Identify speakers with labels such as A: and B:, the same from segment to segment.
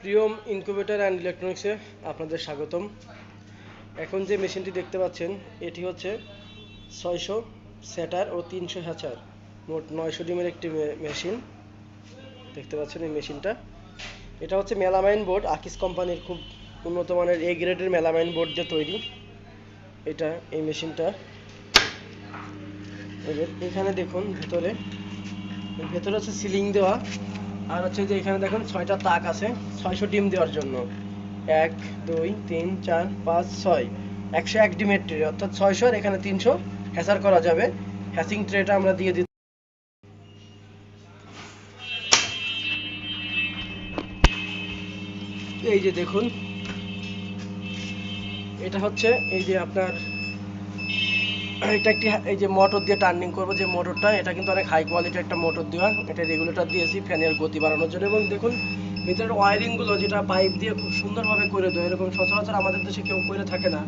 A: Priyam incubator and ইলেকট্রনিক্সে আপনাদের স্বাগতম। এখন যে মেশিনটি দেখতে পাচ্ছেন, এটি হচ্ছে ছয়শো সেটার ও তিনশো হ্যাচার। মোট নয়শো ডিমের একটি মেশিন। দেখতে পাচ্ছেন এই মেশিনটা। এটা হচ্ছে মেলামাইন বোর্ড। আকিস কোম্পানির খুব উন্নত মানের এ গ্রেডের মেলামাইন বোর্ড যে তৈরি। এটা এই মেশিনটা। এখানে দেখুন, ভেতরে। ভেতরে হচ্ছে সিলিং দেওয়া। আর হচ্ছে যে এখানে দেখুন ছয়টা তাক আছে, ছয়শো ডিম দেওয়ার জন্য। এক, দুই, তিন, চার, পাঁচ, ছয়। একশো এক ডিমের ট্রে, অর্থাৎ ছয়শো আর এখানে তিনশো হ্যাচার করা যাবে। হ্যাচিং ট্রেটা আমরা দিয়ে দিই এই যে দেখুন, এটা হচ্ছে এই যে আপনার এটা একটি এই যে মোটর দিয়ে টার্নিং করব যে মোটরটা, এটা কিন্তু অনেক হাই কোয়ালিটির একটা মোটর দেওয়া। এটা রেগুলেটর দিয়েছি ফ্যানের গতি বাড়ানোর জন্য। এবং দেখুন, ভিতরের ওয়ারিংগুলো যেটা পাইপ দিয়ে খুব সুন্দরভাবে করে দেয়, এরকম সচরাচর আমাদের দেশে কেউ করে থাকে না।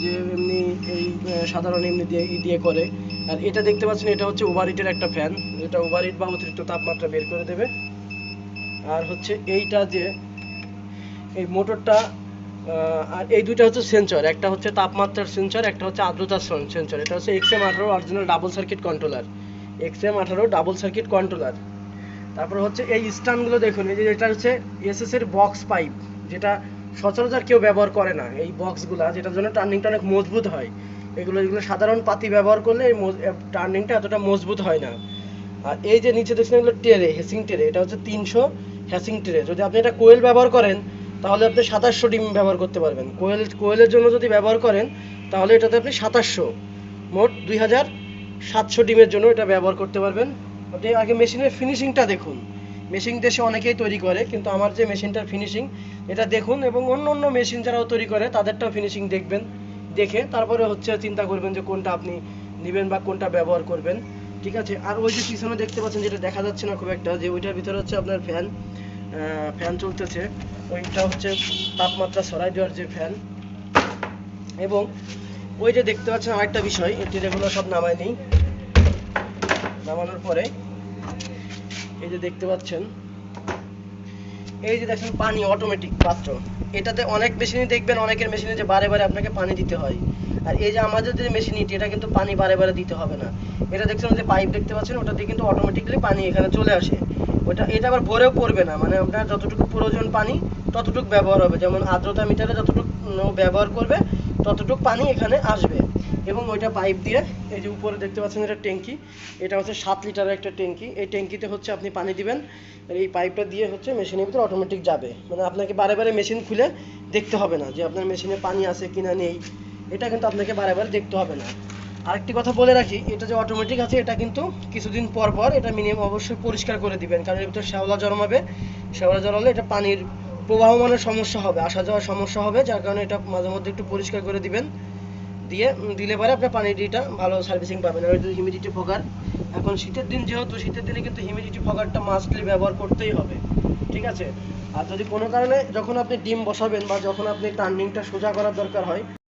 A: যে এমনি এই সাধারণ এমনি দিয়ে, ই দিয়ে করে। আর এটা দেখতে পাচ্ছেন, এটা হচ্ছে ওভারহিটের একটা ফ্যান এটা ওভারহিট বা অতিরিক্ত তাপমাত্রা বের করে দেবে। আর হচ্ছে এইটা যে, এই মোটরটা আর এই দুইটা হচ্ছে সেন্সর একটা হচ্ছে তাপমাত্রার সেন্সর একটা হচ্ছে আর্দ্রতার সেন্সর এটা হচ্ছে এক্স এম আঠারো original double circuit controller X M আঠারো ডাবল সার্কিট কন্ট্রোলার তারপর হচ্ছে এই স্ট্যান্ডগুলো দেখুন, এই যে এটা হচ্ছে এসএস এর বক্স পাইপ যেটা সচরাচর কেউ ব্যবহার করে না, এই বক্সগুলা যেটার জন্য টার্নিংটা অনেক মজবুত হয়। এগুলো এগুলো সাধারণ পাতি ব্যবহার করলে এই টার্নিংটা এতটা মজবুত হয় না। আর এই যে নিচে দেখছেন এগুলো টেরে হেসিং টেরে, এটা হচ্ছে তিনশো হ্যাসিং টেরে। যদি আপনি এটা কোয়েল ব্যবহার করেন তাহলে আপনি সাতাশশো ডিম ব্যবহার করতে পারবেন। কোয়েল, কোয়েলের জন্য যদি ব্যবহার করেন, তাহলে এটাতে আপনি সাতাশশো। মোট দুই হাজার সাতশো ডিমের জন্য এটা ব্যবহার করতে পারবেন। আপনি আগে মেশিনের ফিনিশিংটা দেখুন। মেশিন দেশে অনেকেই তৈরি করে, কিন্তু আমার যে মেশিনটার ফিনিশিং এটা দেখুন এবং অন্য অন্য মেশিন যারাও তৈরি করে, তাদেরটাও ফিনিশিং দেখবেন। দেখে তারপরে হচ্ছে চিন্তা করবেন যে কোনটা আপনি নেবেন বা কোনটা ব্যবহার করবেন। ঠিক আছে? আর ওই যে পিছনে দেখতে পাচ্ছেন, যেটা দেখা যাচ্ছে না খুব একটা, যে ওইটার ভিতরে হচ্ছে আপনার ফ্যান ফ্যান চলতেছে। ওইটা হচ্ছে তাপমাত্রা সরাই দেওয়ার যে ফ্যান এবং ওই যে দেখতে পাচ্ছেন আরেকটা বিষয়, এটি এগুলো সব নামায় নেই। নামানোর পরে এই যে দেখতে পাচ্ছেন, এই যে দেখেন পানি অটোমেটিক পাত্র। এটাতে অনেক মেশিনই দেখবেন, অনেকের মেশিনে যে বারে বারে আপনাকে পানি দিতে হয়। আর এই যে আমাদের যে মেশিনটি এটা কিন্তু পানি বারে বারে দিতে হবে না। এটা দেখছেন যে পাইপ দেখতে পাচ্ছেন ওটা দিয়ে কিন্তু অটোমেটিক্যালি পানি এখানে চলে আসে। ওটা এটা আবার ভরেও পড়বে না। মানে আপনার যতটুকু প্রয়োজন পানি, ততটুকু ব্যবহার হবে। যেমন আর্দ্রতা মিটারে যতটুকু ব্যবহার করবে, ততটুকু পানি এখানে আসবে। এবং ওইটা পাইপ দিয়ে, এই যে উপরে দেখতে পাচ্ছেন এটা ট্যাঙ্কি, এটা হচ্ছে সাত লিটারের একটা ট্যাঙ্কি। এই ট্যাঙ্কিতে হচ্ছে আপনি পানি দিবেন এই পাইপটা দিয়ে হচ্ছে মেশিনের ভিতরে অটোমেটিক যাবে। মানে আপনাকে বারে বারে মেশিন খুলে দেখতে হবে না যে আপনার মেশিনে পানি আছে কিনা নেই। এটা কিন্তু আপনাকে বারে বারে দেখতে হবে না। আরেকটি কথা বলে রাখি, এটা যে অটোমেটিক আছে, এটা কিন্তু কিছুদিন পর পর এটা মিনিমাম অবশ্যই পরিষ্কার করে দিবেন। কারণ এর ভিতরে শ্যাওলা জন্মাবে। শ্যাওলা জন্মালে এটা পানির প্রবাহমানের সমস্যা হবে, আসা যাওয়ার সমস্যা হবে, যার কারণে এটা মাঝে মধ্যে একটু পরিষ্কার করে দিবেন। দিয়ে দিলে পরে আপনার পানিটা ভালো সার্ভিসিং পাবেন। আর হিউমিডিটি ফগার এখন শীতের দিন যেহেতু, শীতের দিনে কিন্তু হিউমিডিটি ফগারটা মাস্টলি ব্যবহার করতেই হবে। ঠিক আছে? আর যদি কোনো কারণে যখন আপনি ডিম বসাবেন বা যখন আপনি টার্নিংটা সোজা করার দরকার হয়